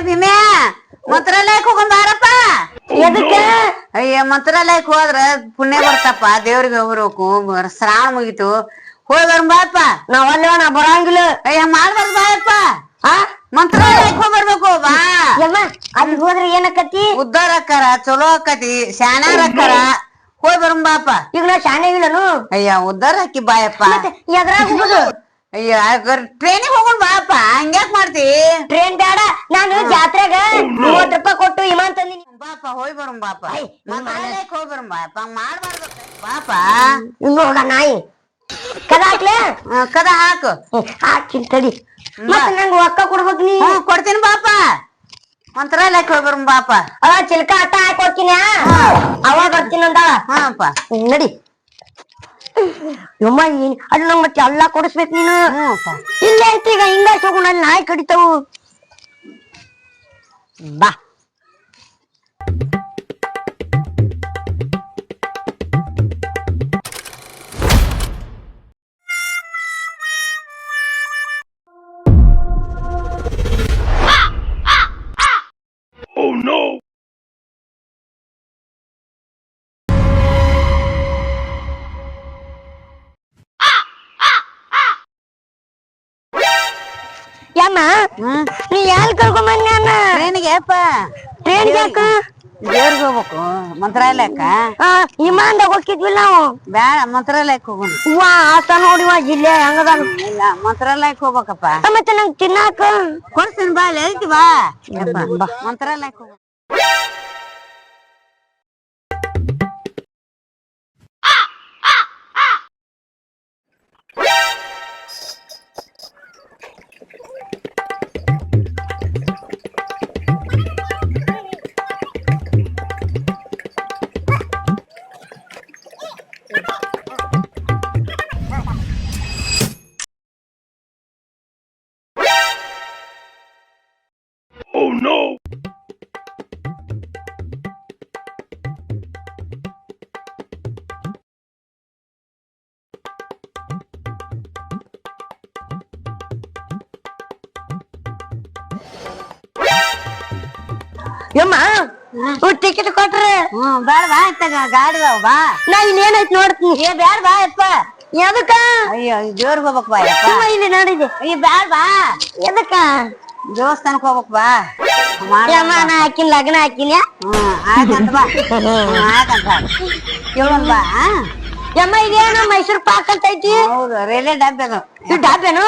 ಏ ಭೀಮ್ಯಾ ಮಂತ್ರಾಲಯಕ್ ಹೋಗೊಂಡ್ ಬಾರಪ್ಪ. ಎದಕ್ಕೆ? ಅಯ್ಯ ಮಂತ್ರಾಲಯಕ್ ಹೋದ್ರ ಪುಣ್ಯ ಬರ್ತಪ್ಪ. ದೇವ್ರಿಗೆ ಹೋಗ್ಬೇಕು. ಸ್ನಾನ ಮುಗಿತು. ಹೋಗಿ ಬರೋಣ ಬಾಯಪ್ಪ ನಾವ್ ಅಲ್ಲೇ ನಾ ಬರಂಗಿಲ್ಲ. ಅಯ್ಯ ಮಾಡ್ಬಾರ್ದು ಬಾಯಪ್ಪ ಮಂತ್ರಾಲಯಕ್ ಹೋಗ್ ಬರ್ಬೇಕು ಬಾ. ಅಲ್ಲಿ ಹೋದ್ರೆ ಏನಕ್ಕತಿ ಉದ್ದಾರ ಅಕ್ಕಾರ ಚಲೋ ಆಕತಿ ಶಾಣ್ಯಾರ ಅಕ್ಕಾರ. ಹೋಗ್ ಬರೋಣ ಬಾಪ ಈಗ ನಾ ಶಾಣೆ ಇಲ್ಲನು? ಅಯ್ಯ ಉದ್ದಾರ ಹಾಕಿ ಬಾಯಪ್ಪ. ಎದ್ರಾಗ ಹೋಗುದು? ಅಯ್ಯ ಟ್ರೈನಿಗೆ ಹೋಗೋಣ ಬಾಪ ಹಂಗ್ಯಾಕ್ ಮಾಡ್ತಿ? ಟ್ರೈನ್ ಬೇಡ ನಾನು ಜಾತ್ರೆಗ ಮೂವತ್ ರೂಪಾಯಿ ಕೊಟ್ಟು ವಿಮಾನ ತಂದಿನಿ. ಬಾಪ ಹೋಗಿ ಬರೋಣ ಬಾಪ ಹೋಗಿ ಬರೋಣ ಬಾಪ ಮಾಡ್ಬಾರ್ದು. ಬಾಪ ನೋಡ ನಾಯಿ. ಕದ ಹಾಕ್ಲೆ? ಕದ ಹಾಕು. ಹಾಕಿನ್ ತಡಿ. ಮತ್ತೆ ನಂಗೆ ಒಕ್ಕ ಕೊಡ್ಬೇಕು ನೀ ಕೊಡ್ತೀನಿ ಬಾಪ ಮಂತ್ರಾಲಯಕ್ಕೆ ಹೋಗಿ ಬರೋಣ ಬಾಪ ಅವ ಚಿಲ್ಕ ಅಟ್ಟ ಹಾಕಿ ಹೋಗ್ತೀನಿ ಅವಾಗ ಬರ್ತೀನಿ ಅಂದ ಹಾಪ ನಡಿ. ಯಮ್ಮ ಏನ್ ಅಲ್ಲಿ ನಂಗ್ ಮತ್ತೆ ಎಲ್ಲ ಕೊಡಿಸ್ಬೇಕು ನೀನು. ಇಲ್ಲ ಐತಿ ಈಗ ಹಿಂಗ ಹೋಗೋಣ ಅಲ್ಲಿ ನಾಯಿ ಕಡಿತಾವು. ಬಾ. ಯಮ್ಮ? ನೀ ಎಲ್ ಬಂದೆ ಅಣ್ಣ? ಟ್ರೈನಿಗೆ ಅಪ್ಪ. ಟ್ರೈನ್ ಯಾಕ? ದೇವ್ರಿಗೆ ಹೋಗ್ಬೇಕು ಮಂತ್ರಾಲಯಕ್ಕ. ಆ, ವಿಮಾನದಾಗ ಹೋಗಿದ್ವಿಲ್ಲ ನಾವು. ಬ್ಯಾಡ ಮಂತ್ರಾಲಯಕ್ಕೆ ಹೋಗೋಣ. ವಾ ಆತ ನೋಡಿವ ಜಿಲ್ಲೆ ಹೆಂಗದ ಇಲ್ಲ ಮಂತ್ರಾಲಯಕ್ಕೆ ಹೋಗ್ಬೇಕಪ್ಪ. ಮತ್ತೆ ನಂಗೆ ತಿನ್ನಾಕ? ಕೊಡ್ತೀನಿ ಬಾ ಅಲ್ಲಿ ಐತಿ ಬಾ ಮಂತ್ರಾಲಯಕ್ಕೆ ಯಮ್ಮ ಟಿಕೆಟ್ ಕೊಟ್ರೆ ಹ್ಮ್ ಬ್ಯಾಡ ಬಾ ಇತ್ತಾಗ ಗಾಡಿ ಅದಾವ ಬಾ ನಾ ಇನ್ನೇನೈತ್ ನೋಡ್ತೀನಿ ಏ ಬ್ಯಾಡ ಬಾ ಯಪ್ಪ ಎದಕ್ಕ ಅಯ್ಯೋ ದೇವ್ರಿಗೆ ಹೋಗ್ಬೇಕು ಬಾ ಯಪ್ಪ ಸುಮ್ಮ ಇಲ್ಲಿ ನೋಡಿದೆ ಅಯ್ಯ ಬ್ಯಾಡ ಬಾ ಎದಕ್ಕ ದೇವಸ್ಥಾನಕ್ಕೆ ಹೋಗ್ಬೇಕು ಬಾ ಮಾಡ್ ಯಮ್ಮ ನಾ ಹಾಕಿನ ಲಗ್ನ ಹಾಕಿನ ಹ್ಮ್ ಆಯ್ತಂತ ಬಾ ಹ್ಮ್ ಆಯ್ತಂತ ಕೇಳೋಣ ಬಾ ಆ? ಯಮ್ಮ ಇದೇನು ಮೈಸೂರ್ ಪಾಕ್ ಅಂತ ಐತಿ? ಹೌದು ರೈಲ್ವೆ ಡಬ್ಬಿ ಅದು ಇದು ಡಾಬೇನು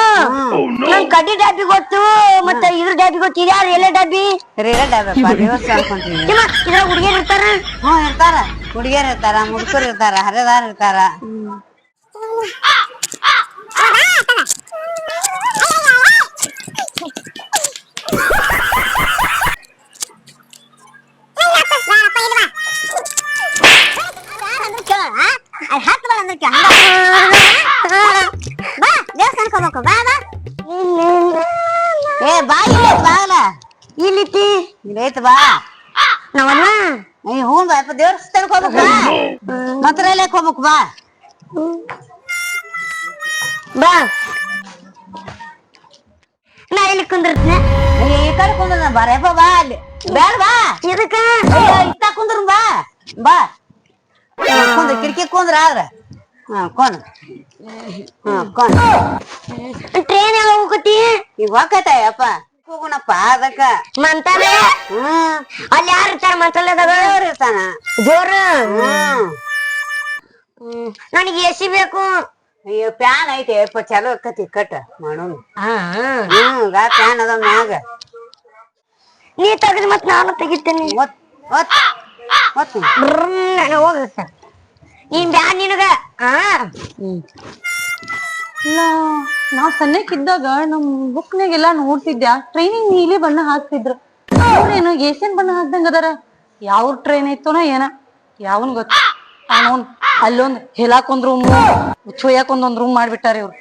ನನ್ ಕಡ್ಡಿ ಡಾಬಿ ಗೊತ್ತು ಮತ್ತೆ ಇದ್ರ ಡಾಬಿ ಗೊತ್ತು ಇದ್ಯಾ ರೈಲ್ವೆ ಡಾಬಿ? ರೈಲ್ವೆ ಡಬ್ಬಿ ದೇವಸ್ಥಾನಕ್ಕೆ ಹೊಂಟೀವಿ ಯಮ್ಮ ಇದ್ರ ಹುಡುಗಿಯರ್ ಇರ್ತಾರ? ಹ್ಞೂ ಇರ್ತಾರ. ಹುಡುಗಿಯರ್ ಇರ್ತಾರ ಮುದುಕರು ಇರ್ತಾರ ಹರಿದಾರ ಇರ್ತಾರ. ಬಾ ದೇವಸ್ಥಾನಕ್ಕೆ ಹೋಗ್ಬೇಕು ಬಾ ಬಾ ಏ ಬಾ ಇಲ್ಲ ಬಾಗಲ ಇಲ್ಲಿತಿ ಇಲ್ಲೈತ್ ಬಾ ನಾವಲ್ಲ ಏ ಹ್ಞೂ ಬಾ ಯಪ್ಪ ದೇವಸ್ಥಾನಕ್ಕೆ ಹೋಗ್ಬೇಕು ಬಾ ಮಂತ್ರಾಲಯಕ್ಕೆ ಹೋಗ್ಬೇಕು ಬಾ ಬಾ ನಾ ಇಲ್ಲಿ ಕುಂದಿರ್ತೀನಿ ಈ ಕಡೆ ಕುಂದ್ರ ಬಾರಪ್ಪ ಬಾ ಅಲ್ಲಿ ಬೇಡ ಬಾ ಇದಕ್ಕ ಇತ್ತ ಕುಂದ್ರ ಬಾ ಬಾ ಕುಂದ್ರ ಕಿಟಕಿ ಕುಂದ್ರ ಆದ್ರ ಹಾ ಕೊಂದ್ ಹಾ ಕೊಂದ್ ಟ್ರೈನ್ ಯಾವಾಗ ಹೋಗತಿ ಈಗ ಹೋಗತ್ತ ಯಪ್ಪ ಹೋಗೋಣಪ್ಪ ಅದಕ್ಕ. ಮಂತಾನೆ? ಹ್ಮ್. ಅಲ್ಲಿ ಯಾರು ಇರ್ತಾರ? ಮಂತ್ರಲ್ಲದಾಗ ದೇವ್ರ್ ಇರ್ತಾನ. ಜೋರು? ನನಗೆ ಎಸಿ ಬೇಕು. ಅಯ್ಯೋ ಪ್ಯಾನ್ ಐತಿ. ಯಪ್ಪ ಚಲೋ ಆಕತಿ ಕಟ್ ಮಾಡೋನು ಹಾ. ಹ್ಮ್ ಗಾ ಪ್ಯಾನ್ ಅದ ಮ್ಯಾಗ. ನೀ ತೆಗೆದು ಮತ್ ನಾನು ತೆಗಿತೇನೆ. ಒತ್ ಒತ್ ಒತ್. ಹೋಗಕ್ಕ ಹೋಗ ನೀನ್ ಬ್ಯಾಡ ನಿನಗ? ಹಾ ಇಲ್ಲ ನಾವ್ ಸಣ್ಣಕ್ಕಿದ್ದಾಗ ನಮ್ ಬುಕ್ನಾಗೆಲ್ಲ ನೋಡ್ತಿದ್ಯಾ ಟ್ರೈನಿಂಗ್ ನೀಲಿ ಬಣ್ಣ ಹಾಕ್ತಿದ್ರು. ಅವ್ರೇನು ಏಷ್ಯನ್ ಬಣ್ಣ ಹಾಕ್ದಂಗ ಅದಾರ? ಯಾವ ಟ್ರೈನ್ ಐತೋನ ಏನ. ಯಾವನ್ ಗೊತ್ತ? ಅವನೋನ್ ಅಲ್ಲೊಂದ್ ಹೇಳಾಕೊಂದ್ ರೂಮ್ ಚೊಯ್ಯಾಕೊಂದ್ ಒಂದ್ ರೂಮ್ ಮಾಡ್ಬಿಟ್ಟಾರ ಇವ್ರು.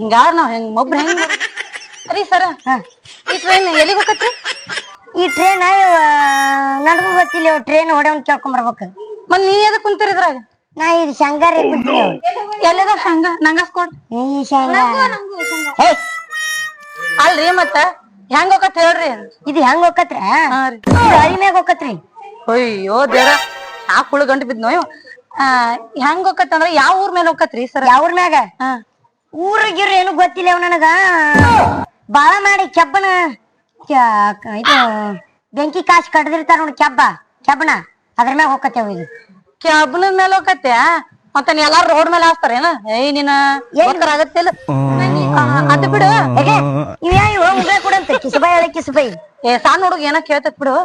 ಹಿಂಗಾರ ನಾವ್ ಹೆಂಗ್ ಮೊಬ್ರ ಹೆಂಗ್ ಸರಿ ಸರ. ಈ ಟ್ರೈನ್ ಎಲ್ಲಿಗೆ ಹೋಗತ್ರಿ? ಈ ಟ್ರೈನ್ ನನಗೂ ಗೊತ್ತಿಲ್ಲ ಟ್ರೈನ್ ಹೊಡೆ ಕೇಳ್ಕೊಂಡ್ ಬರ್ಬೇಕು. ಮತ್ ನೀ ಎದಕ್ ಕುಂತೀರಿ ಇದ್ರಾಗ? ನಾ ಇದು ಶಂಗಾರಿ ಬಿಡ್ತೀನಿ ಎಲ್ಲದ ಹಂಗ ನಂಗಸ್ಕೊಡ್ ಈ ಶಂಗ. ಅಲ್ರಿ ಮತ್ತ? ಹೆಂಗ್ ಹೋಗತ್ ಹೇಳ್ರಿ? ಇದು ಹೆಂಗ್ ಹೋಗತ್ರ ಆ? ರೀ. ಹರಿ ಮ್ಯಾಗ ಹೋಗತ್ರಿ ಅಯ್ಯೋ ದೇವ್ರ. ಆ ಕುಳ ಗಂಟು ಬಿದ್ನೋ ಹೆಂಗ್ ಹೋಗತ್ ಅಂದ್ರ ಯಾವ ಊರ್ ಮೇಲೆ ಹೋಗತ್ರಿ ಸರ್? ಯಾವ ಊರ್ ಮ್ಯಾಗ? ಹಾ. ಊರಿಗಿರ್ ಏನು ಗೊತ್ತಿಲ್ಲ ಅವ್ ನನಗ. ಬಾಳ ಮಾಡಿ ಕೆಬ್ಬನ ಇದು ಬೆಂಕಿ ಕಾಸ್ ಕಡ್ದಿರ್ತಾರ ನೋಡಿ ಕೆಬ್ಬ. ಕೆಬ್ಬನ ಅದ್ರ ಮ್ಯಾಗ ಹೋಗತ್ತೇವ ಇದು. ಕ್ಯಾಬ್ನ ಮೇಲೆ ಹೋಗತ್ತೆ ಮತ್ತೆ ನೀ ಎಲ್ಲಾರು ರೋಡ್ ಮೇಲೆ ಹಾಸ್ತಾರೇನ ಏಯ್ ನಿನ್ನ ಆಗತ್ತಿಲ್ಲ. ಅದು ಬಿಡು. ಅಂತ ಉಂಗ್ರ ಕೊಡಂತ? ಕಿಸುಬಾಯಿ ಹೇಳಿ ಕಿಸುಬಾಯಿ. ಏ ಸಣ್ಣ ಹುಡುಗ ಏನ ಕೇಳ್ತಕ್ ಬಿಡು.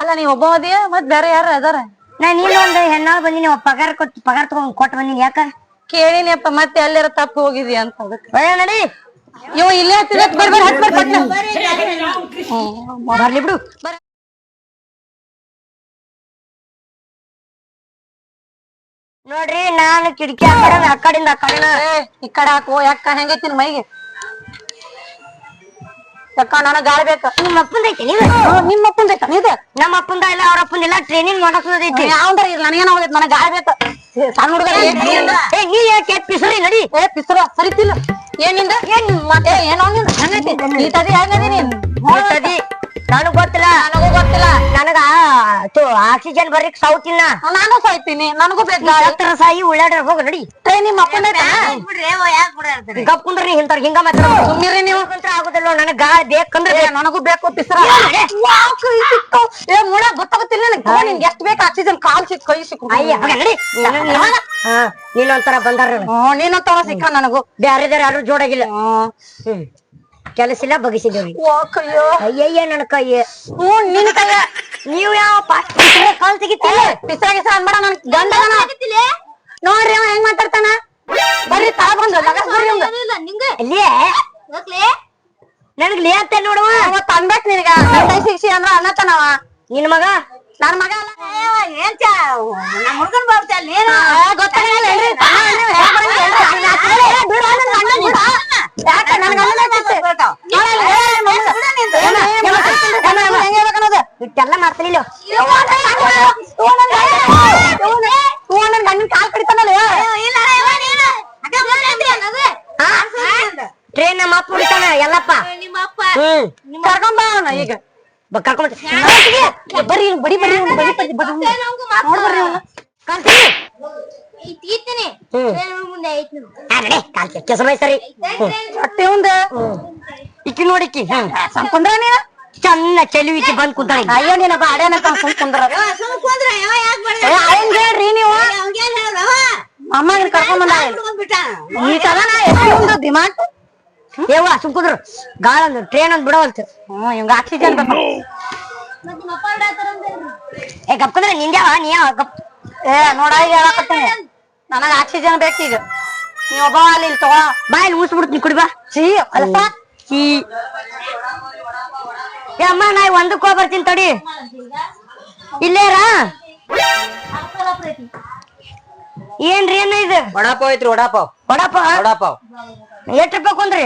ಅಲ್ಲ ನೀ ಒಬ್ಬ ಅದಿಯ ಮತ್ ಬೇರೆ ಯಾರು ಅದಾರ? ನಾ ನೀನು ಒಂದು ಹೆಣ್ಣಾಳ್ ಬಂದಿನಿ ಒಬ್ಬ ಪಗಾರ ಕೊಟ್ಟು ಪಗಾರ ತಗೊಂಡ್ ಕೊಟ್ಟು ಬಂದಿನಿ ಯಾಕ? ಕೇಳಿನಿಯಪ್ಪ ಮತ್ತೆ ಎಲ್ಲಾರ ತಪ್ಪು ಹೋಗಿದಿ ಅಂತ ನಡಿ. ಇವ ಇಲ್ಲೇ ಹತ್ತಿದ ಬರ್ರಿ ಬರ್ರಿ. ಬರ್ಲಿ ಬಿಡು. ನೋಡ್ರಿ ನಾನು ಕಿಟಕಿ ಆ ಕಡೆ ಆ ಕಡೆಯಿಂದ ಆ ಕಡೆನ. ಏ, ಈ ಕಡೆ ಹಾಕು ಯಾಕ ಹೆಂಗೈತಿ ನಿನ್ ಮೈಗೆ? ಯಾಕ ನನಗ್ ಗಾಳಿ ಬೇಕ. ನಿಮ್ಮ ಅಪ್ಪಂದ ಐತಿ ನೀವು? ನಿಮ್ಮ ಅಪ್ಪಂದ ಐತ. ನೀದ ನಮ್ಮ ಅಪ್ಪಂದ ಇಲ್ಲ ಅವ್ರ ಅಪ್ಪಂದ ಇಲ್ಲ ಟ್ರೈನಿಂಗ್ ಮಾಡಕ್ ಐತಿ ಯಾವಂದ್ರ ಇಲ್ಲ ನನಗೇನ ಹೋಗೈತಿ ನನಗ ಗಾಳಿ ಬೇಕ. ಸಣ್ಣ ಹುಡುಗ ಏ ನೀ ಯಾಕೆ ಪಿಸರಿ ನಡಿ. ಏ ಪಿಸರ ಸರಿತಿಲ್ಲ ಏನಿಂದ ಏನ್ ಮತ್ತೆ ಏನೋ ನಿಂದ? ಹೆಂಗೈತಿ ನೀತದಿ ಹೆಂಗದಿ ನೀನ್? ಹೋಗ್ತದಿ ನನಗ್ ಗೊತ್ತಿಲ್ಲ ನನಗೂ ಗೊತ್ತಿಲ್ಲ. ನನಗ ಆಕ್ಸಿಜನ್ ಬರ್ಲಿಕ್ ಸೌತ್ ಇನ್ನ ನಾನು ಸಾಯ್ತೀನಿ ನನಗೂ ಬೇಕು ಗಾಳಿ. ಹತ್ರ ಸಾಯಿ ಉಳ್ಳಾಡ್ರ ಹೋಗ ನಡಿ. ಟ್ರೈನ್ ನಿಮ್ಮ ಅಪ್ಪಂದ ಐತ ಗಪ್ ಕುಂದ್ರಿ ಇಂತಾರ ಹಿಂಗ ಮಾತ್ರ ಸುಮ್ನಿರಿ ನೀವು. ಕುಂತ್ರ ಆಗುದಿಲ್ಲ ನನಗ ಗಾಳಿ ಬೇಕಂದ್ರೆ ನನಗೂ ಬೇಕು ಪಿಸ್ರ. ಏ ಮುಳ ಗೊತ್ತಾಗುತ್ತಿಲ್ಲ ನನಗೆ. ನಿನ್ಗೆ ಎಷ್ಟ್ ಬೇಕು ಆಕ್ಸಿಜನ್ ಕಾಲ್ ಸಿಕ್ ಕೈ ಸಿಕ್ ಅಯ್ಯ ನಡಿ. ಹಾ. ನೀನೊಂಥರ ಬಂದಾರ ಹ್ಮ್ ನೀನು ಸಿಕ್ಕ ನನಗೂ. ಬ್ಯಾರೆ ಯಾರು ಜೋಡಾಗಿಲ್ಲ. ಹ್ಮ್. ಕೆಲಸ ಇಲ್ಲ ಬಗಿಸಿದೇವ್ರಿ ಓ ಕಯ್ಯೋ ಅಯ್ಯಯ್ಯ ನನ್ನ ಕೈ ಹ್ಞೂ ನಿನ್ ಕೈ ನೀವು ಯಾವ ಕಾಲ್ ತೆಗಿತಿಲ್ಲ ಪಿಸ್ರ ಗಿಸ್ರ ಅನ್ಬೇಡ ನನ್ ಗಂಡ. ನೋಡ್ರಿ ಅವ ಹೆಂಗ್ ಮಾತಾಡ್ತಾನ? ಬರ್ರಿ ತಾ ಬಂದು ಲಗಸ್ ಬರ್ರಿ. ಅಲ್ಲೇ ನನಗ್ ಲೇ ಅಂತ ನೋಡುವ. ಅವತ್ ಅನ್ಬೇಕ್ ನಿನಗ. ಗಂಡ ಶಿಕ್ಷಿ ಅಂದ್ರ ಅನ್ನತನವ. ನಿನ್ ಮಗ? ನನ್ ಮಗ ಅಲ್ಲ. ನಮ್ಮ ಹುಡ್ಗನ್ ಬರ್ತಾನೆ ಏ, ಗೊತ್ತಾಗಿಲ್ಲ ಏನ್ರಿ? ಸಣ್ಣ ಹೆಣ್ಣು ಹೇಗ್ ಬರಂಗಿಲ್ಲ ಏನ್ರಿ? ಅಣ್ಣ ಹಾಕ್ತಾರೆ. ಏ, ಬಿಡು ನನ್ ಗಂಡನ್ ಬಿಡು. ಯಾಕ ನನ್ ಗಂಡನ್ ಹಾಕಿತ್ತೆ? ನೋಡಲ್ಲ, ಏ, ಮಮ್ಮಿ. ಏನ, ಏನ ಗೊತ್ತಿಲ್ಲ, ಗಂಡ ಹೆಂಗ್ ಹೇಳ್ಬೇಕು ನನ್ ನನ್- ಇವ ನನ್ ಗಂಡನ್ ಕಾಲ್ ಕಡಿತಾನಲ್ಲ. ಟ್ರೈನ್ ನಮ್ಮ ಅಪ್ಪ ಹುಡಿತಾನ ಎಲ್ಲಪ್ಪ. ಹ್ಮ್. ಕರ್ಕೊಂಡ್ ಬಾ ಅವ್ನ ಈಗ. ಕರ್ಕೊಂಡ್ ಬರ್ರಿ ಬಡಿ ಬಡಿ ಬಡಿ ಬಡಿ ಕೆಸಮೈ ಸರಿ. ಹೊಟ್ಟೆ ಉಂದ ಇಕ್ಕಿ ನೋಡಿಕ್ಕಿ ಹ್ಮ್. ಕುಂದ್ರ ನೀನ? ಚನ್ನ ಚೆಲುವಿಕಿ ಬಂದ್ ಕುಂತಾಳೆ ಅಯ್ಯೋ ನಿನ್ನ ಬಾಡ್ಯಾನ ಸುಮ್ ಕುಂದ್ರ ಹೇಳ್ರಿ ನೀವು? ಅಮ್ಮಗಿನ ಕರ್ಕೊಂಡ್ ಬಂದ ಈ ಸುಮ್ ನಾ ದಿಮಾಕ್? ಏವ ಸುಮ್ಕುದ್ರು ಗಾಳ ಒಂದು ಟ್ರೈನ್ ಒಂದ್ ಬಿಡವಲ್ತು ಹ್ಮ್ ಹಿಂಗ ಆಕ್ಸಿಜನ್ ಬೇಕು. ಏ ಗಪ್ಕಂದ್ರೆ ನಿಂದ್ಯಾವ ನೀ ಯಾವ ಗಪ್ ಏ ನೋಡ ಹೇಳಕತ್ತೀನಿ. ನನಗ ಆಕ್ಸಿಜನ್ ಬೇಕೀಗ. ನೀ ಒಬ್ಬ ಅಲ್ಲಿ ಇಲ್ಲಿ ತಗೋ. ಬಿಡ್ತೀನಿ ಮುಸ್ಬಿಡ್ತೀನಿ ಕುಡಿ ಬಾ. ಚೀ ಸಿ ಚೀ ಏ ಅಮ್ಮ ನಾ ಒಂದಕ್ಕೆ ಹೋಗಿ ಬರ್ತೀನಿ ತಡಿ. ಇಲ್ಲೇರಾ? ಏನ್ರಿ ಏನ ಇದು? ವಡಾಪಾವ್ ಐತ್ರಿ ವಡಾಪಾವ್. ವಡಾಪಾವ್? ವಡಾಪಾವ್. ಎಷ್ಟು ರೂಪಾಯಿ ಕುಂದ್ರಿ?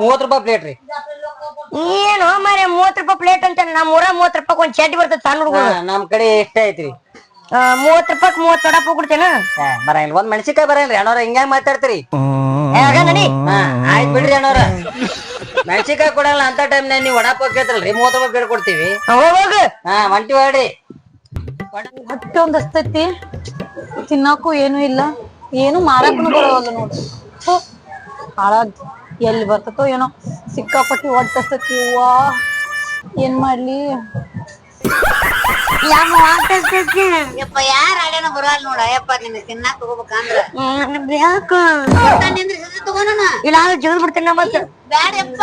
ಮೂವತ್ ರೂಪಾಯಿ ಪ್ಲೇಟ್ ರೀ. ಏನು ಮಾರೆ ಮೂವತ್ ರೂಪಾಯಿ ಪ್ಲೇಟ್ ಅಂತ ನಮ್ಮ ಊರ ಮೂವತ್ ರೂಪಾಯಿ ಒಂದ್ ಚಡ್ಡಿ ಬರ್ತದೆ ಸಣ್ಣ ಹುಡುಗರು ನಮ್ ಕಡೆ ಇಷ್ಟ ಐತ್ರಿ. ಮೂವತ್ ರೂಪಾಯಿ ಮೂವತ್ ವಡಪ್ಪ ಕೊಡ್ತೇನ? ಬರಂಗಿಲ್ಲ ಒಂದ್ ಮೆಣಸಿನ್ಕಾಯಿ ಬರಂಗಿಲ್ಲ ಅಣ್ಣವ್ರ ಹಿಂಗ್ಯಾಂಗ್ ಮಾತಾಡ್ತೀರಿ. ಆಯ್ತ್ ಬಿಡ್ರಿ ಅಣ್ಣವ್ರ. ಮೆಣಸಿನ್ಕಾಯಿ ಕೊಡಲ್ಲ ಅಂತ ಟೈಮ್ ನೀವು ವಡಾಪಾವ್ ಕೇಳ್ತಲ್ರಿ ಮೂವತ್ತು ರೂಪಾಯಿ ಬೇಡ ಕೊಡ್ತೀವಿ ಹೋಗ್. ಹಾ ಒಂಟಿ ಹೊಡಿ ಹೊಟ್ಟೆ ಒಂದ್ ಹಸ್ತೈತಿ ತಿನ್ನಕ್ಕೂ ಏನು ಇಲ್ಲ. ಏನು ಮಾರಕ್ಕೂ ಬರೋಲ್ಲ ನೋಡ್ರಿ ಹಾಳಾಗ್ ಹಾಳಾದ್ ಎಲ್ಲಿ ಬರ್ತತೋ ಏನೋ. ಸಿಕ್ಕಾಪಟ್ಟಿ ಹೊಟ್ಟೆ ಹಸ್ತೈತಿ. ಹೂವಾ ಏನ್ ಮಾಡ್ಲಿ? ಯಪ್ಪ ಯಾರ ಆಡ್ಯಾನ ಬರಲ್ಲ ನೋಡ ಯಪ್ಪ ನಿನ್ನ ತಿನ್ನಾಕ ಹೋಗ್ಬೇಕಂದ್ರ ಯಾಕ ನಿಂದ್ರಿ ಸದ್ಯ ತಗೋಣ ಇಲ್ಲ ಜಗದ್ ಬಿಡ್ತೇನೆ ನಾ ಮತ್ತೆ ಬ್ಯಾಡಪ್ಪ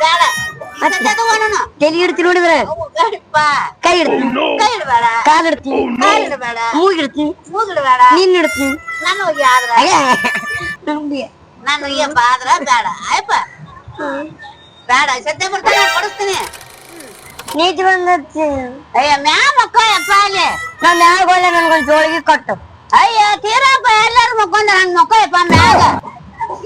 ಬ್ಯಾಡ ಈ ಸದ್ಯ ತಗೋಣ ತಲೆ ಇಡ್ತೀನಿ ನೋಡಿದ್ರೆ ಬ್ಯಾಡಪ್ಪ ಕೈ ಇಡ್ತೀನಿ ಕೈ ಇಡಬೇಡ ಕಾಲ್ ಇಡ್ತೀನಿ ಕಾಲ್ ಇಡಬೇಡ ಮೂಗ್ ಇಡ್ತೀನಿ ಮೂಗಿಡಬೇಡ ನೀನ್ ಇಡ್ತೀನಿ ನಾನು ಹೋಗಿ ಆದ್ರ ನಾನು ಹೋಗಿಯಪ್ಪ ಆದ್ರ ಬೇಡ ಆಯಪ್ಪ ಬೇಡ ಸದ್ಯ ಬರ್ತಾನೆ ಕೊಡಿಸ್ತೀನಿ ನೀತಿ ಬಂದತ್ತಿ ಅಯ್ಯ ಮ್ಯಾ ಮಕ್ಕ ಯಪ್ಪ ಅಲ್ಲಿ ನಾ ಮ್ಯಾಗ ಹೋದ ನನ್ಗೊಂದ್ ಜೋಳಿಗೆ ಕೊಟ್ಟು ಅಯ್ಯ ತೀರಪ್ಪ ಎಲ್ಲಾರು ಮಕ್ಕೊಂಡ ನನ್ ಮಕ್ಕಳಪ್ಪ ಮ್ಯಾಗ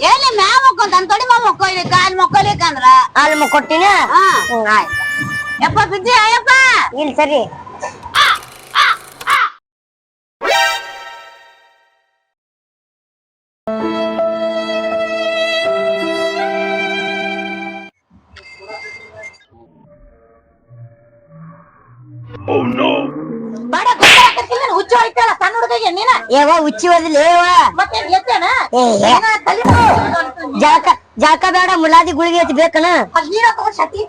ಎಲ್ಲಿ ಮ್ಯಾ ಮಕ್ಕೊಂತ ನನ್ ತೊಡಿ ಮಕ್ಕೊಯ್ಲಿ ಕಾಲ್ ಮಕ್ಕೊಲಿಕ್ಕಂದ್ರ ಅಲ್ಲಿ ಕೊಟ್ಟಿನ ಹಾ ಹ್ಮ್ ಆಯ್ತು ಯಪ್ಪ ಬಿದ್ದಿ ಅಯ್ಯಪ್ಪ ಇಲ್ಲಿ ಸರಿ ಹುಚ್ಚು ಸಣ್ಣ ಹುಡುಗಿಗೆ ನೀನ? ಏವ ಹುಚ್ಚಿ ಮತ್ತೆ ಜಾಕ ಜಾಕ ಬೇಡ ಮುಲಾದಿ ಗುಳಿಗೆ ಐತಿ ಬೇಕನ? ಸತಿ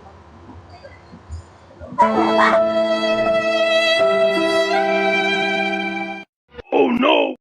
Oh no!